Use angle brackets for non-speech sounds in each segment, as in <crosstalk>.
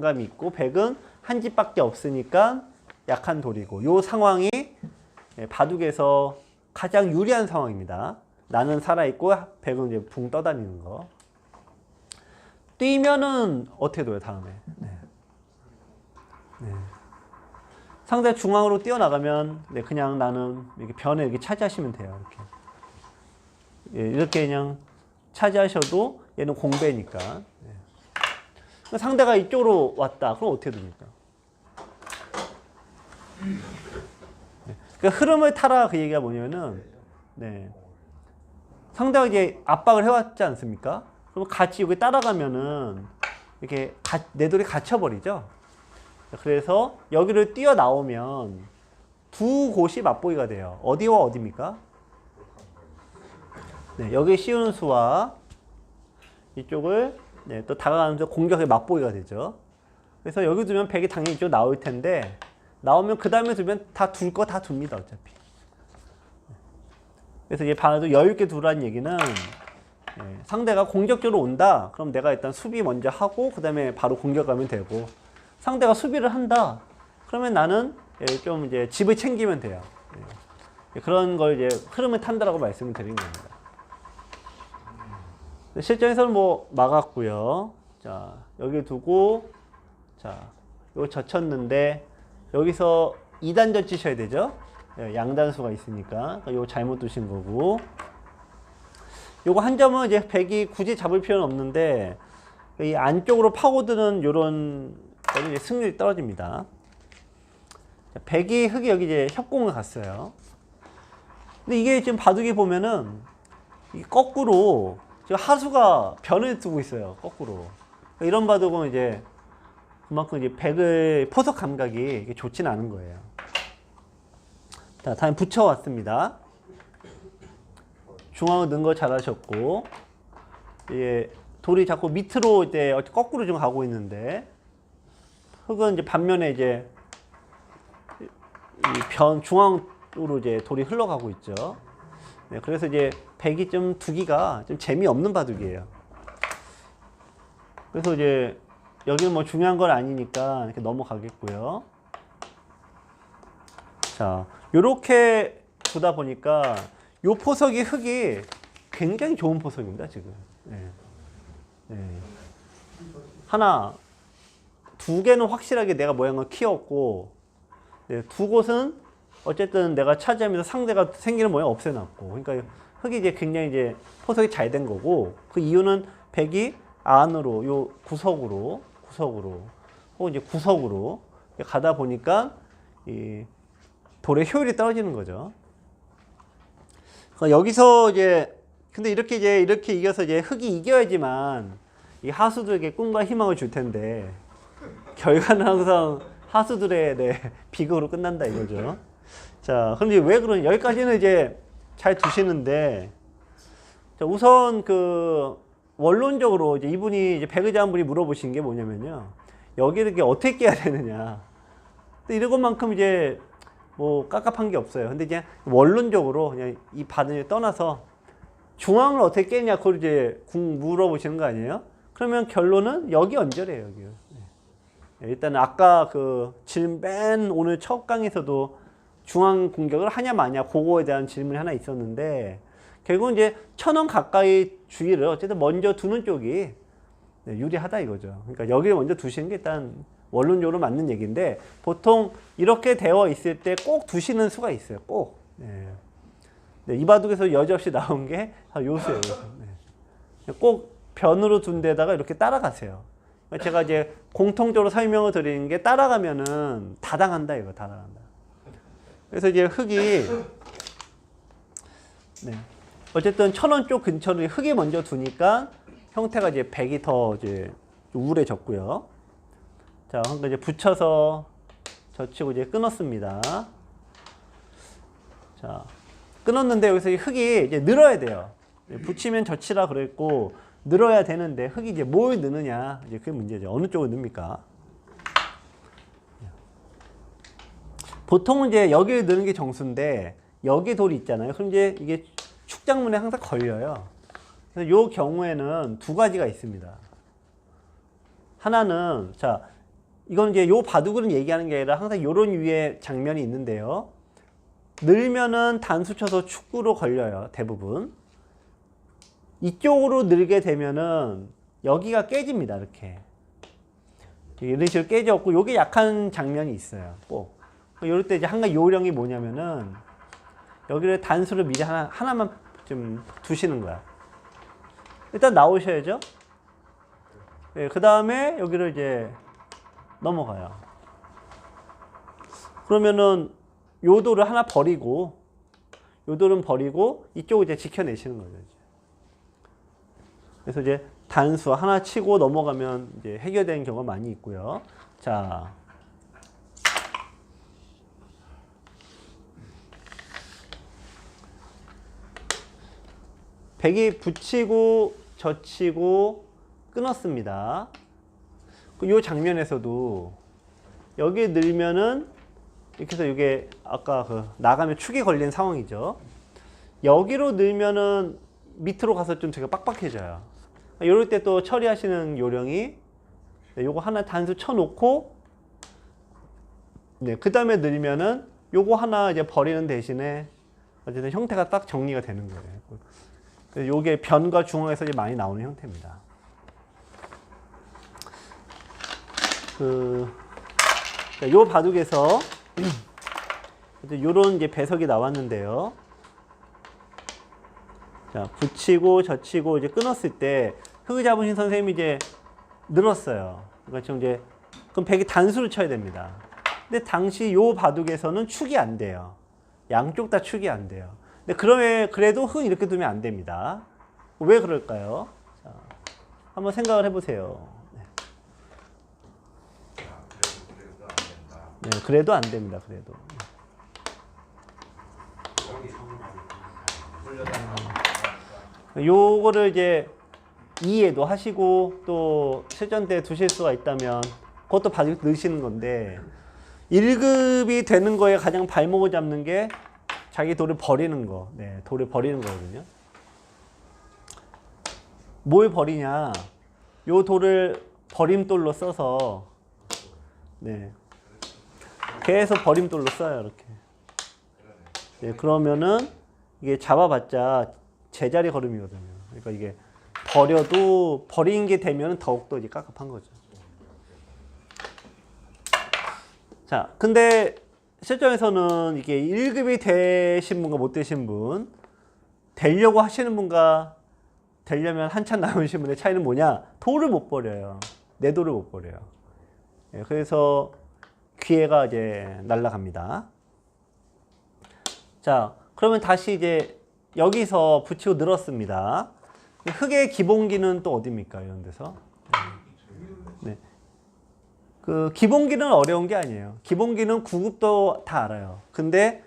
감이 있고 백은 한 집밖에 없으니까 약한 돌이고 요 상황이 예, 바둑에서 가장 유리한 상황입니다. 나는 살아 있고 백은 이제 붕 떠다니는 거. 뛰면은 어떻게 둬요 다음에? 네. 네. 상대 중앙으로 뛰어나가면 네, 그냥 나는 이렇게 변에 이렇게 차지하시면 돼요. 이렇게. 예, 이렇게 그냥 차지하셔도 얘는 공배니까. 네. 상대가 이쪽으로 왔다. 그럼 어떻게 됩니까? 네. 그러니까 흐름을 타라 그 얘기가 뭐냐면은 네. 상대가 이제 압박을 해왔지 않습니까? 그럼 같이 여기 따라가면은 이렇게 가- 내 돌이 갇혀버리죠. 그래서 여기를 뛰어나오면 두 곳이 맞보기가 돼요. 어디와 어디입니까? 네, 여기 씌우는 수와 이쪽을 네, 또 다가가면서 공격의 맞보기가 되죠. 그래서 여기 두면 백이 당연히 이쪽 나올 텐데 나오면 그 다음에 두면 다 둘 거 다 둡니다 어차피. 그래서 이제 반도 여유 있게 두라는 얘기는 예, 상대가 공격적으로 온다. 그럼 내가 일단 수비 먼저 하고 그 다음에 바로 공격하면 되고 상대가 수비를 한다. 그러면 나는 예, 좀 이제 집을 챙기면 돼요. 예. 그런 걸 이제 흐름을 탄다라고 말씀을 드린 겁니다. 실전에서는 뭐 막았고요. 자 여기 두고 자 이거 젖혔는데 여기서 2단 젖히셔야 되죠. 예, 양단수가 있으니까 이거 잘못 두신 거고. 요거 한 점은 이제 백이 굳이 잡을 필요는 없는데 이 안쪽으로 파고드는 요런 거는 승률이 떨어집니다. 자, 백이 흙이 여기 이제 협공을 갔어요. 근데 이게 지금 바둑이 보면은 이 거꾸로 지금 하수가 변을 두고 있어요. 거꾸로. 그러니까 이런 바둑은 이제 그만큼 이제 백의 포석 감각이 좋지는 않은 거예요. 자, 다음에 붙여왔습니다. 중앙을 넣은 거 잘하셨고, 예, 돌이 자꾸 밑으로 이제 거꾸로 좀 가고 있는데, 흙은 이제 반면에 이제 이변 중앙으로 이제 돌이 흘러가고 있죠. 네, 그래서 이제 백이 좀 두기가 좀 재미없는 바둑이에요. 그래서 이제 여기는 뭐 중요한 건 아니니까 이렇게 넘어가겠고요. 자, 요렇게 두다 보니까 요 포석이 흙이 굉장히 좋은 포석입니다, 지금. 네. 네. 하나, 두 개는 확실하게 내가 모양을 키웠고, 네, 두 곳은 어쨌든 내가 차지하면서 상대가 생기는 모양 없애놨고, 그러니까 흙이 이제 굉장히 이제 포석이 잘 된 거고, 그 이유는 백이 안으로, 요 구석으로, 구석으로, 혹은 이제 구석으로 가다 보니까 이 돌의 효율이 떨어지는 거죠. 그러니까 여기서 이제 근데 이렇게 이제 이렇게 이겨서 이제 흙이 이겨야지만 이 하수들에게 꿈과 희망을 줄 텐데 결과는 항상 하수들의 네, <laughs> 비극으로 끝난다 이거죠. 자, 이제 왜 그러냐? 여기까지는 이제 잘 두시는데 자, 우선 그 원론적으로 이제 이분이 이제 백의장 분이 물어보신 게 뭐냐면요. 여기를 어떻게 깨야 되느냐. 이런 것만큼 이제 뭐 깝깝한 게 없어요. 근데 그냥 원론적으로 그냥 이 바늘 떠나서 중앙을 어떻게 깨냐 그걸 이제 궁 물어보시는 거 아니에요? 그러면 결론은 여기 연결이에요. 여기. 네. 일단 아까 그질맨 오늘 첫 강에서도 중앙 공격을 하냐 마냐 그거에 대한 질문이 하나 있었는데 결국은 이제 천 원 가까이 주위를 어쨌든 먼저 두는 쪽이 네, 유리하다 이거죠. 그러니까 여기를 먼저 두시는 게 일단 원론적으로 맞는 얘기인데 보통 이렇게 되어 있을 때 꼭 두시는 수가 있어요. 꼭. 네. 네, 이 바둑에서 여지없이 <laughs> 나온 게다 요수예요. 요수. 네. 꼭 변으로 둔 데다가 이렇게 따라가세요. 그러니까 제가 이제 공통적으로 설명을 드리는 게 따라가면은 다 당한다 이거 다 당한다. 그래서 이제 흙이 네. 어쨌든 천원 쪽 근처를 흙이 먼저 두니까 형태가 이제 백이 더 이제 우울해졌고요. 자, 그러니까 이제 붙여서 젖히고 이제 끊었습니다. 자, 끊었는데 여기서 이 흙이 이제 늘어야 돼요. 붙이면 젖히라 그랬고 늘어야 되는데 흙이 이제 뭘 넣느냐 이제 그게 문제죠. 어느 쪽을 넣습니까? 보통은 이제 여기를 넣는 게 정수인데 여기 돌이 있잖아요. 그럼 이제 이게 축장문에 항상 걸려요. 그래서 요 경우에는 두 가지가 있습니다. 하나는 자 이건 이제 요 바둑을 얘기하는 게 아니라 항상 요런 위에 장면이 있는데요. 늘면은 단수 쳐서 축구로 걸려요. 대부분. 이쪽으로 늘게 되면은 여기가 깨집니다. 이렇게. 이런 식으로 깨졌고 요게 약한 장면이 있어요. 꼭. 요럴 때 이제 한 가지 요령이 뭐냐면은 여기를 단수를 미리 하나, 하나만 좀 두시는 거야. 일단 나오셔야죠. 예, 그 다음에 여기를 이제 넘어가요. 그러면은 요 돌을 하나 버리고 요 돌은 버리고 이쪽을 이제 지켜내시는 거죠. 그래서 이제 단수 하나 치고 넘어가면 이제 해결되는 경우가 많이 있고요. 자. 백이 붙이고 젖히고 끊었습니다. 그요 장면에서도 여기 늘면은 이렇게 해서 이게 아까 그 나가면 축이 걸린 상황이죠. 여기로 늘면은 밑으로 가서 좀 제가 빡빡해져요. 이럴 때 또 처리하시는 요령이 네, 요거 하나 단수 쳐놓고 네, 그 다음에 늘면은 요거 하나 이제 버리는 대신에 어쨌든 형태가 딱 정리가 되는 거예요. 요게 변과 중앙에서 많이 나오는 형태입니다. 그, 자, 요 바둑에서 <clears throat> 요런 이제 배석이 나왔는데요. 자, 붙이고 젖히고 이제 끊었을 때 흙을 잡으신 선생님이 이제 늘었어요. 그러니까 지금 이제 그럼 백이 단수를 쳐야 됩니다. 근데 당시 요 바둑에서는 축이 안 돼요. 양쪽 다 축이 안 돼요. 그러면 그래도 흙 이렇게 두면 안 됩니다. 왜 그럴까요? 자, 한번 생각을 해보세요. 네. 네, 그래도 안 됩니다. 그래도. 요거를 이제 이해도 하시고 또 실전 때 두실 수가 있다면 그것도 바둑 넣으시는 건데 1급이 되는 거에 가장 발목을 잡는 게 자기 돌을 버리는 거. 네, 돌을 버리는 거거든요. 뭘 버리냐? 요 돌을 버림돌로 써서 네. 계속 버림돌로 써요, 이렇게. 네, 그러면은 이게 잡아봤자 제자리 걸음이거든요. 그러니까 이게 버려도 버린 게 되면 더욱더 이제 깝깝한 거죠. 자, 근데 실전에서는 이게 1급이 되신 분과 못 되신 분, 되려고 하시는 분과 되려면 한참 남으신 분의 차이는 뭐냐? 돌을 못 버려요. 내 돌을 못 버려요. 예, 그래서 기회가 이제 날아갑니다. 자, 그러면 다시 이제 여기서 붙이고 늘었습니다. 흙의 기본기는 또 어디입니까? 이런 데서. 네. 그 기본기는 어려운 게 아니에요. 기본기는 9급도 다 알아요. 근데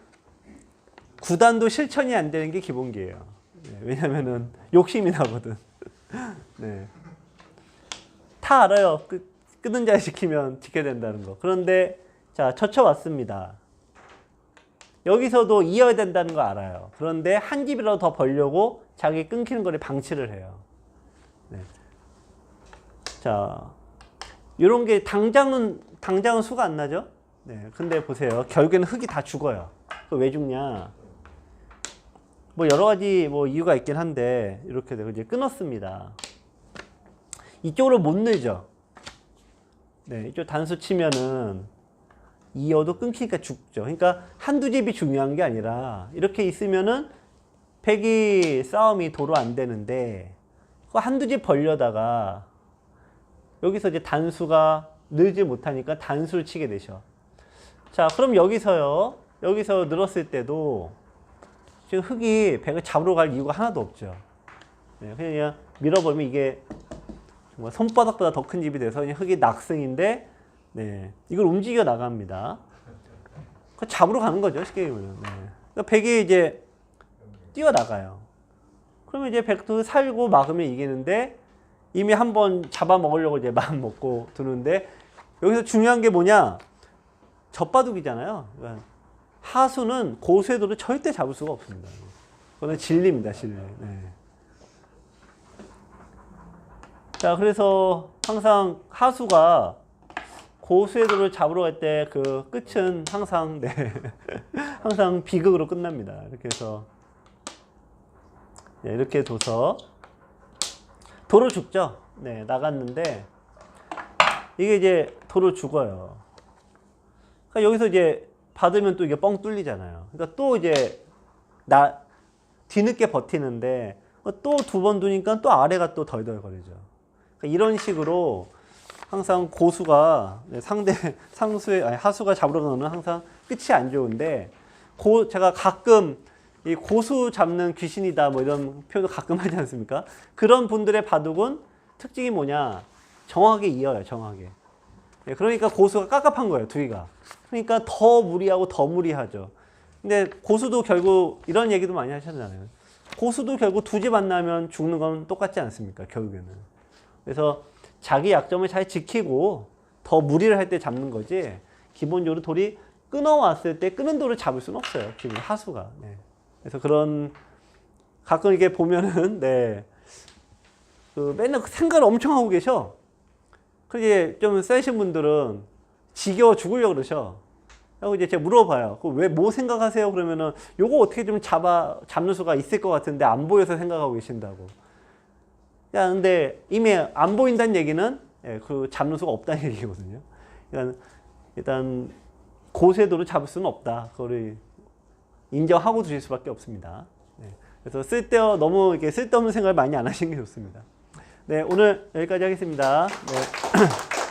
9단도 실천이 안 되는 게 기본기예요. 네, 왜냐면은 욕심이 나거든. <laughs> 네. 다 알아요. 끄, 끄는 자리 지키면 지켜야 된다는 거. 그런데 자, 젖혀왔습니다. 여기서도 이어야 된다는 거 알아요. 그런데 한 집이라도 더 벌려고 자기 끊기는 거를 방치를 해요. 네. 자, 이런 게 당장은 당장은 수가 안 나죠. 네. 근데 보세요. 결국에는 흙이 다 죽어요. 그왜 죽냐? 뭐 여러 가지 뭐 이유가 있긴 한데 이렇게 되고 이제 끊었습니다. 이쪽으로 못 늘죠. 네, 이쪽 단수 치면은 이어도 끊기니까 죽죠. 그러니까 한두 집이 중요한 게 아니라 이렇게 있으면은 백이 싸움이 도로 안 되는데 그 한두 집 벌려다가 여기서 이제 단수가 늘지 못하니까 단수를 치게 되죠. 자, 그럼 여기서요. 여기서 늘었을 때도 지금 흙이 백을 잡으러 갈 이유가 하나도 없죠. 네, 그냥 밀어보면 이게 정말 손바닥보다 더 큰 집이 돼서 그냥 흙이 낙승인데 네, 이걸 움직여 나갑니다. 그 잡으러 가는 거죠, 쉽게 얘기하면. 네. 그러니까 백이 이제 뛰어 나가요. 그러면 이제 백도 살고 막으면 이기는데 이미 한 번 잡아 먹으려고 이제 <laughs> 마음 먹고 두는데 여기서 중요한 게 뭐냐? 젖바둑이잖아요. 하수는 고수의도를 절대 잡을 수가 없습니다. 그거는 진리입니다, 진리. 네. 자, 그래서 항상 하수가 고수의 도를 잡으러 갈 때 그 끝은 항상 네 <laughs> 항상 비극으로 끝납니다. 이렇게 해서 네, 이렇게 둬서 도로 죽죠. 네 나갔는데 이게 이제 도로 죽어요. 그러니까 여기서 이제 받으면 또 이게 뻥 뚫리잖아요. 그러니까 또 이제 나 뒤늦게 버티는데 또 두 번 두니까 또 아래가 또 덜덜 거리죠. 그러니까 이런 식으로 항상 고수가 네, 상대 상수의 아니, 하수가 잡으러 가는 항상 끝이 안 좋은데 고 제가 가끔 이 고수 잡는 귀신이다 뭐 이런 표현도 가끔 하지 않습니까? 그런 분들의 바둑은 특징이 뭐냐? 정확하게 이어요, 정확하게. 네, 그러니까 고수가 깝깝한 거예요, 두기가. 그러니까 더 무리하고 더 무리하죠. 근데 고수도 결국 이런 얘기도 많이 하셨잖아요. 고수도 결국 두 집 만나면 죽는 건 똑같지 않습니까? 결국에는. 그래서 자기 약점을 잘 지키고 더 무리를 할 때 잡는 거지. 기본적으로 돌이 끊어왔을 때 끄는 돌을 잡을 수는 없어요. 기본 하수가. 네. 그래서 그런 가끔 이게 보면은 <laughs> 네. 그 맨날 생각을 엄청 하고 계셔. 그게 좀 세신 분들은 지겨워 죽으려고 그러셔. 하고 이제 제가 물어봐요. 왜 뭐 생각하세요? 그러면은 요거 어떻게 좀 잡아 잡는 수가 있을 것 같은데 안 보여서 생각하고 계신다고. 야, 근데 이미 안 보인다는 얘기는 예, 그 잡는 수가 없다는 <laughs> 얘기거든요. 일단 일단 고세도를 잡을 수는 없다. 그거를 인정하고 두실 수밖에 없습니다. 네. 그래서 쓸데 너무 이렇게 쓸데없는 생각을 많이 안 하시는 게 좋습니다. 네, 오늘 여기까지 하겠습니다. 네. <clears throat>